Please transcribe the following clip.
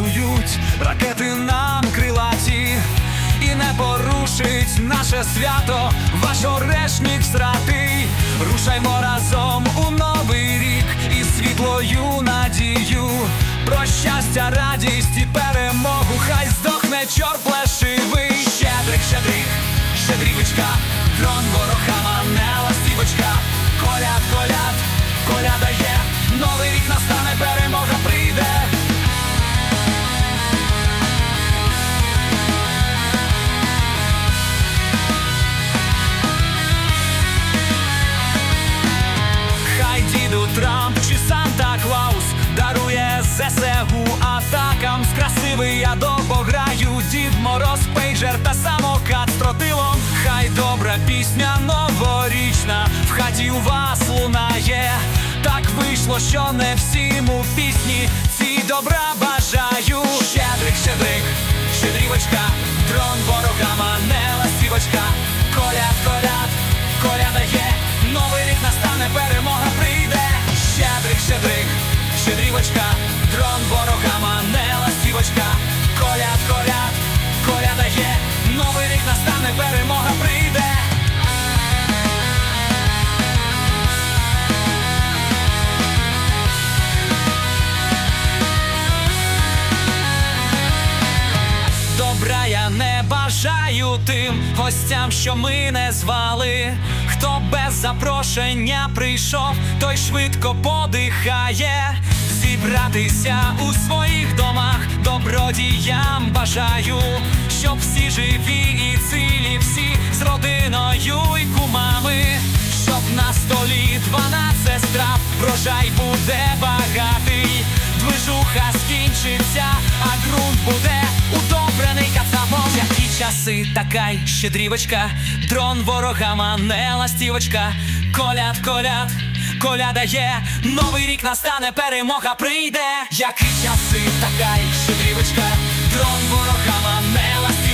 псують, ракети нам крилаті, і не порушить наше свято, ваш орешник стратий. Рушаймо разом у новий рік і світлою надію. Про щастя, радість і перемогу, хай здохне чорт плешивий. Щедрик, щедрик, щедрівочка, дрон ворогама, не ластівочка, коляд, коляд, коляда є, новий рік настане, перемога прийде. Я допограю Дід Мороз, пейджер та самокат з тротилом. Хай добра пісня новорічна в хаті у вас лунає. Так вийшло, що не всім у пісні ці добра бажаю. Щедрик, щедрик, щедрівочка, трон ворогама, не ластівочка, коляд, коляд, коляда є, новий рік настане, перемога прийде. Щедрик, щедрик, щедрівочка, трон ворогама, не ластівочка, не бажаю тим гостям, що ми не звали. Хто без запрошення прийшов, той швидко подихає. Зібратися у своїх домах добродіям бажаю, щоб всі живі і цілі, всі з родиною і кумами, щоб на столі дванадцять страв, врожай буде багатий, движуха скінчиться, а ґрунт буде. Які часи, така й щедрівочка, дрон ворогама, не ластівочка, коляд, коляд. Коляда є, новий рік настане, перемога прийде. Які часи, така й щедрівочка, дрон ворогама, не ластівочка